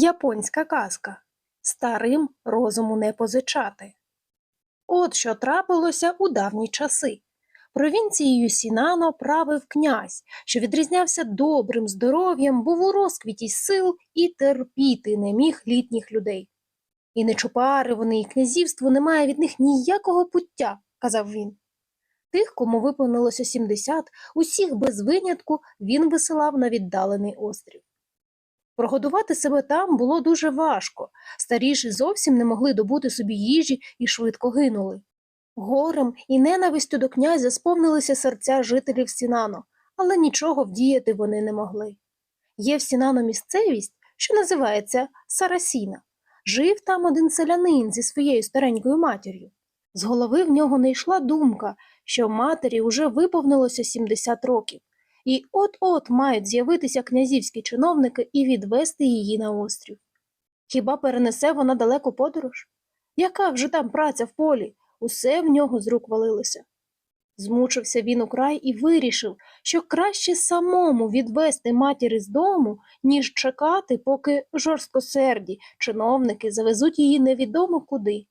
Японська казка Старим розуму не позичати. От що трапилося у давні часи. Провінцією Сінано правив князь, що відрізнявся добрим здоров'ям, був у розквіті сил і терпіти не міг літніх людей. І не чупари вони, і князівство не має від них ніякого пуття, казав він. Тих, кому виповнилося 70, усіх без винятку він висилав на віддалений острів. Прогодувати себе там було дуже важко. Старіші зовсім не могли добути собі їжі і швидко гинули. Горем і ненавистю до князя сповнилися серця жителів Сінано, але нічого вдіяти вони не могли. Є в Сінано місцевість, що називається Сарасіна. Жив там один селянин зі своєю старенькою матір'ю. З голови в нього не йшла думка, що матері уже виповнилося 70 років і от-от мають з'явитися князівські чиновники і відвести її на острів. Хіба перенесе вона далеку подорож? Яка вже там праця в полі? Усе в нього з рук валилося. Змучився він украй і вирішив, що краще самому відвести матір з дому, ніж чекати, поки жорсткосерді чиновники завезуть її невідомо куди.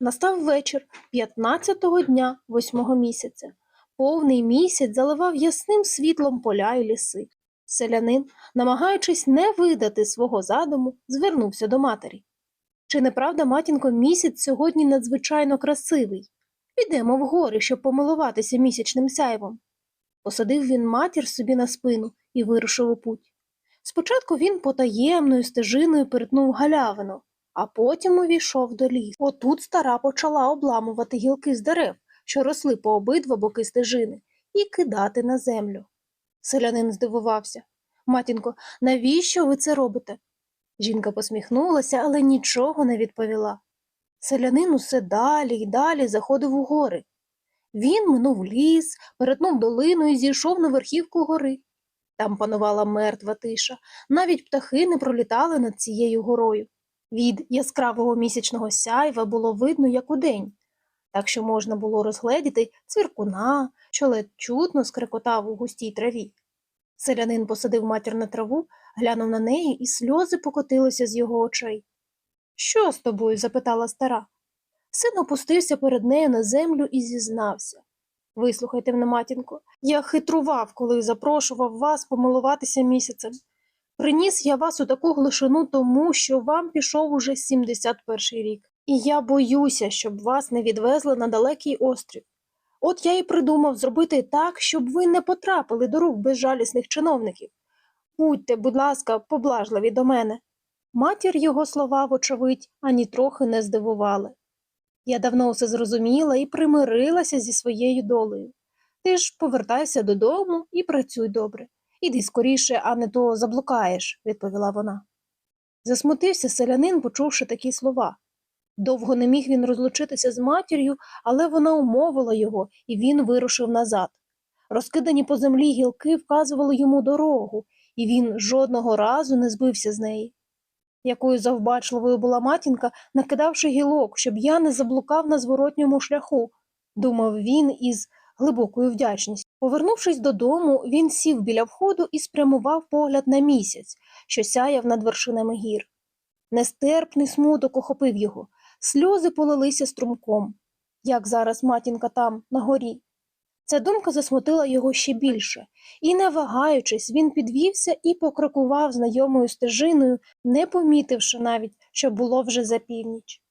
Настав вечір 15-го дня восьмого місяця. Повний місяць заливав ясним світлом поля й ліси. Селянин, намагаючись не видати свого задуму, звернувся до матері. Чи не правда, матінко, місяць сьогодні надзвичайно красивий? Підемо в гори, щоб помилуватися місячним сяйвом. Посадив він матір собі на спину і вирушив у путь. Спочатку він потаємною стежиною перетнув галявину, а потім увійшов до лісу. Отут стара почала обламувати гілки з дерев, що росли по обидва боки стежини, і кидати на землю. Селянин здивувався. Матінко, навіщо ви це робите? Жінка посміхнулася, але нічого не відповіла. Селянин усе далі й далі заходив у гори. Він минув ліс, перетнув долину і зійшов на верхівку гори. Там панувала мертва тиша, навіть птахи не пролітали над цією горою. Від яскравого місячного сяйва було видно, як удень, так що можна було розгледіти цвіркуна, що ледь чутно скрекотав у густій траві. Селянин посадив матір на траву, глянув на неї, і сльози покотилися з його очей. Що з тобою? запитала стара. Син опустився перед нею на землю і зізнався. Вислухайте мене, матінко, я хитрував, коли запрошував вас помилуватися місяцем. Приніс я вас у таку глушину тому, що вам пішов уже 71 рік, і я боюся, щоб вас не відвезли на далекий острів. От я і придумав зробити так, щоб ви не потрапили до рук безжалісних чиновників. Будьте, будь ласка, поблажливі до мене. Матір його слова, вочевидь, ані трохи не здивували. Я давно все зрозуміла і примирилася зі своєю долею. Ти ж повертайся додому і працюй добре. Іди скоріше, а не то заблукаєш, відповіла вона. Засмутився селянин, почувши такі слова. Довго не міг він розлучитися з матір'ю, але вона умовила його, і він вирушив назад. Розкидані по землі гілки вказували йому дорогу, і він жодного разу не збився з неї. Якою завбачливою була матінка, накидавши гілок, щоб я не заблукав на зворотньому шляху, думав він із глибокою вдячністю. Повернувшись додому, він сів біля входу і спрямував погляд на місяць, що сяяв над вершинами гір. Нестерпний смуток охопив його, сльози полилися струмком. Як зараз матінка там, на горі. Ця думка засмутила його ще більше, і, не вагаючись, він підвівся і покрокував знайомою стежиною, не помітивши навіть, що було вже за північ.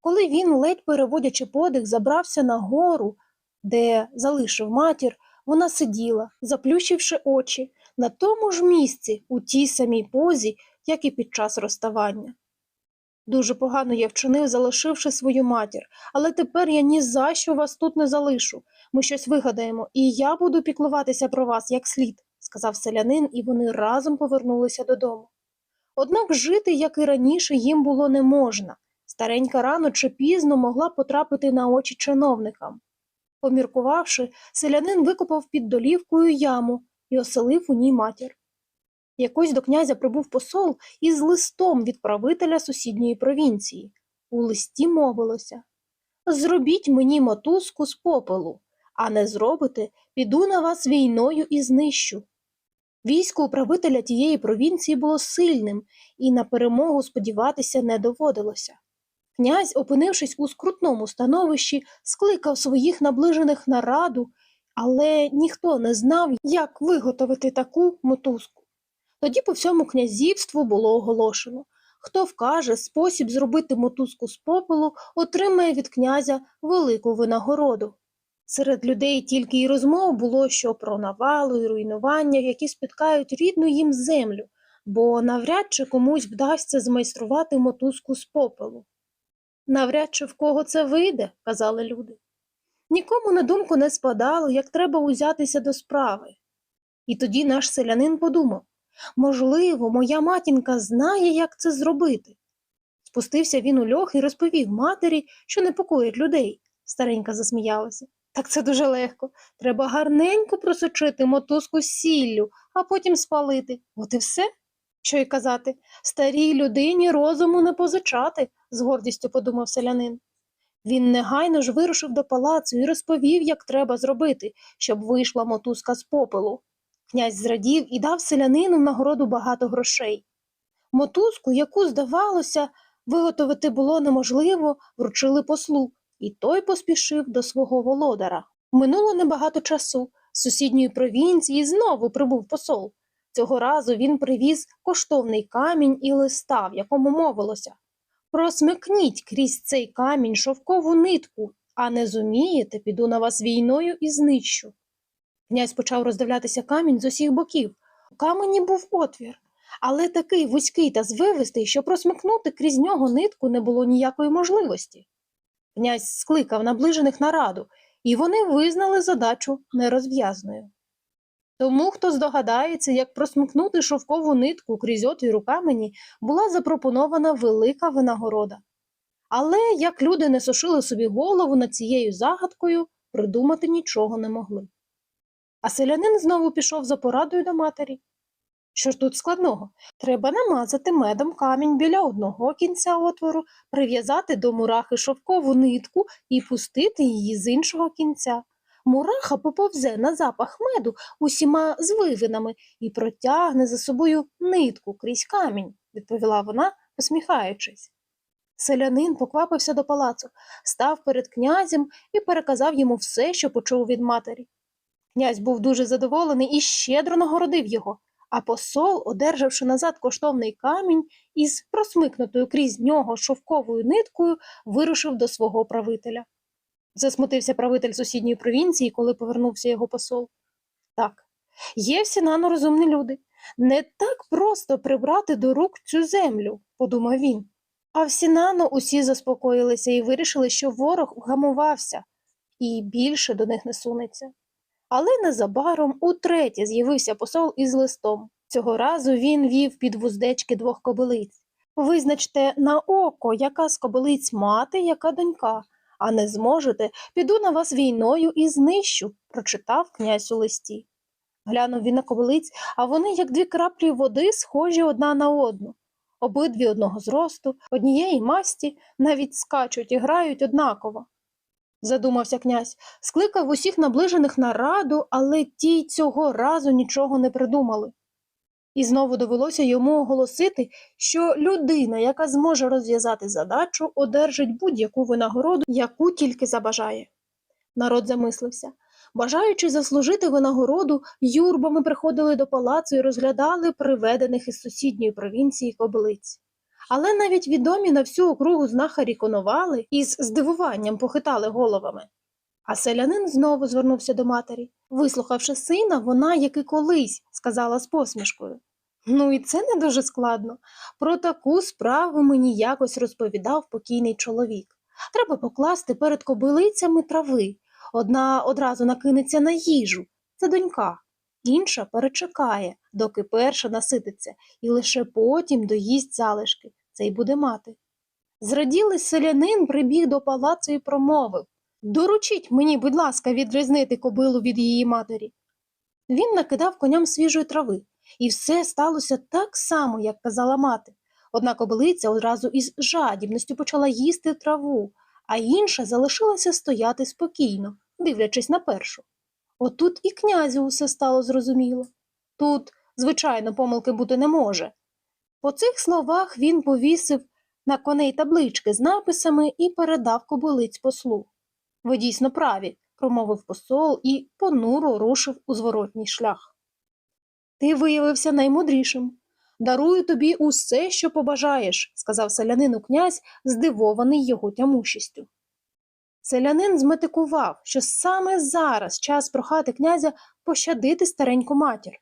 Коли він, ледь переводячи подих, забрався на гору, де залишив матір, вона сиділа, заплющивши очі, на тому ж місці, у тій самій позі, як і під час розставання. Дуже погано я вчинив, залишивши свою матір, але тепер я ні за що вас тут не залишу. Ми щось вигадаємо, і я буду піклуватися про вас як слід, сказав селянин, і вони разом повернулися додому. Однак жити, як і раніше, їм було не можна. Старенька рано чи пізно могла потрапити на очі чиновникам. Поміркувавши, селянин викопав під долівкою яму і оселив у ній матір. Якось до князя прибув посол із листом від правителя сусідньої провінції. У листі мовилося Зробіть мені мотузку з попелу, а не зробите, піду на вас війною і знищу. Військо управителя тієї провінції було сильним, і на перемогу сподіватися не доводилося. Князь, опинившись у скрутному становищі, скликав своїх наближених на раду, але ніхто не знав, як виготовити таку мотузку. Тоді по всьому князівству було оголошено хто вкаже спосіб зробити мотузку з попелу, отримає від князя велику винагороду. Серед людей тільки й розмов було, що про навалу і руйнування, які спіткають рідну їм землю, бо навряд чи комусь вдасться змайструвати мотузку з попелу. Навряд чи в кого це вийде, казали люди. Нікому на думку не спадало, як треба узятися до справи. І тоді наш селянин подумав можливо, моя матінка знає, як це зробити. Спустився він у льох і розповів матері, що непокоїть людей. Старенька засміялася. Так це дуже легко. Треба гарненько просочити мотузку сіллю, а потім спалити. От і все. Що й казати, старій людині розуму не позичати, з гордістю подумав селянин. Він негайно ж вирушив до палацу і розповів, як треба зробити, щоб вийшла мотузка з попелу. Князь зрадів і дав селянину нагороду багато грошей. Мотузку, яку, здавалося, виготовити було неможливо, вручили послу, і той поспішив до свого володара. Минуло небагато часу. З сусідньої провінції знову прибув посол. Цього разу він привіз коштовний камінь і листа, в якому мовилося Просмикніть крізь цей камінь шовкову нитку, а не зумієте, піду на вас війною і знищу. Князь почав роздивлятися камінь з усіх боків. У камені був отвір, але такий вузький та звивистий, що просмикнути крізь нього нитку не було ніякої можливості. Князь скликав наближених на раду, і вони визнали задачу нерозв'язною. Тому, хто здогадається, як просмикнути шовкову нитку крізь отвір у камені, була запропонована велика винагорода. Але як люди не сушили собі голову над цією загадкою, придумати нічого не могли. А селянин знову пішов за порадою до матері. Що ж тут складного? Треба намазати медом камінь біля одного кінця отвору, прив'язати до мурахи шовкову нитку і пустити її з іншого кінця. Мураха поповзе на запах меду усіма звивинами і протягне за собою нитку крізь камінь, відповіла вона, посміхаючись. Селянин поквапився до палацу, став перед князем і переказав йому все, що почув від матері. Князь був дуже задоволений і щедро нагородив його, а посол, одержавши назад коштовний камінь із просмикнутою крізь нього шовковою ниткою, вирушив до свого правителя. Засмутився правитель сусідньої провінції, коли повернувся його посол. Так, є в Сінану розумні люди. Не так просто прибрати до рук цю землю, подумав він. А в Сінано усі заспокоїлися і вирішили, що ворог вгамувався і більше до них не сунеться. Але незабаром утретє з'явився посол із листом. Цього разу він вів під вуздечки двох кобилиць. Визначте на око, яка з кобилиць мати, яка донька, а не зможете, піду на вас війною і знищу, прочитав князь у листі. Глянув він на кобилиць, а вони, як дві краплі води, схожі одна на одну. Обидві одного зросту, однієї масті, навіть скачуть і грають однаково. Задумався князь, скликав усіх наближених на раду, але ті цього разу нічого не придумали. І знову довелося йому оголосити, що людина, яка зможе розв'язати задачу, одержить будь-яку винагороду, яку тільки забажає. Народ замислився. Бажаючи заслужити винагороду, юрбами приходили до палацу і розглядали приведених із сусідньої провінції кобилиць. Але навіть відомі на всю округу знахарі конували і з здивуванням похитали головами. А селянин знову звернувся до матері. Вислухавши сина, вона, як і колись, сказала з посмішкою. Ну і це не дуже складно. Про таку справу мені якось розповідав покійний чоловік. Треба покласти перед кобилицями трави. Одна одразу накинеться на їжу, це донька, інша перечекає, доки перша насититься, і лише потім доїсть залишки, це й буде мати. Зраділий селянин прибіг до палацу і промовив Доручіть мені, будь ласка, відрізнити кобилу від її матері. Він накидав коням свіжої трави, і все сталося так само, як казала мати. Одна кобилиця одразу із жадібністю почала їсти траву, а інша залишилася стояти спокійно, дивлячись на першу. Отут і князю усе стало зрозуміло. Тут Звичайно, помилки бути не може. По цих словах він повісив на коней таблички з написами і передав кобилиць послу. Ви дійсно праві, промовив посол і понуро рушив у зворотній шлях. Ти виявився наймудрішим. Дарую тобі усе, що побажаєш, сказав селянину князь, здивований його тямущістю. Селянин зметикував, що саме зараз час прохати князя пощадити стареньку матір.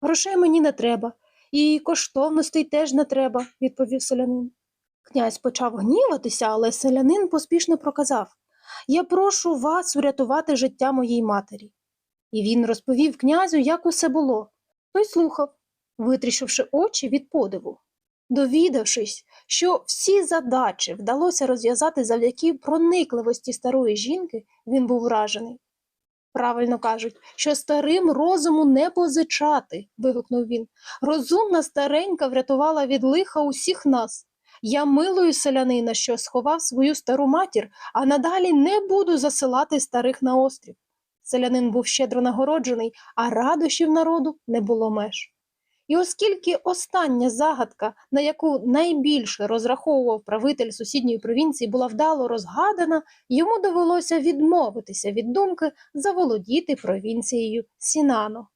Грошей мені не треба, і коштовностей теж не треба, відповів селянин. Князь почав гніватися, але селянин поспішно проказав Я прошу вас врятувати життя моїй матері. І він розповів князю, як усе було. Той слухав, витріщивши очі від подиву. Довідавшись, що всі задачі вдалося розв'язати завдяки проникливості старої жінки, він був вражений. Правильно кажуть, що старим розуму не позичати, вигукнув він. Розумна старенька врятувала від лиха усіх нас. Я милую селянина, що сховав свою стару матір, а надалі не буду засилати старих на острів. Селянин був щедро нагороджений, а радощів народу не було меж. І оскільки остання загадка, на яку найбільше розраховував правитель сусідньої провінції, була вдало розгадана, йому довелося відмовитися від думки заволодіти провінцією Сінано.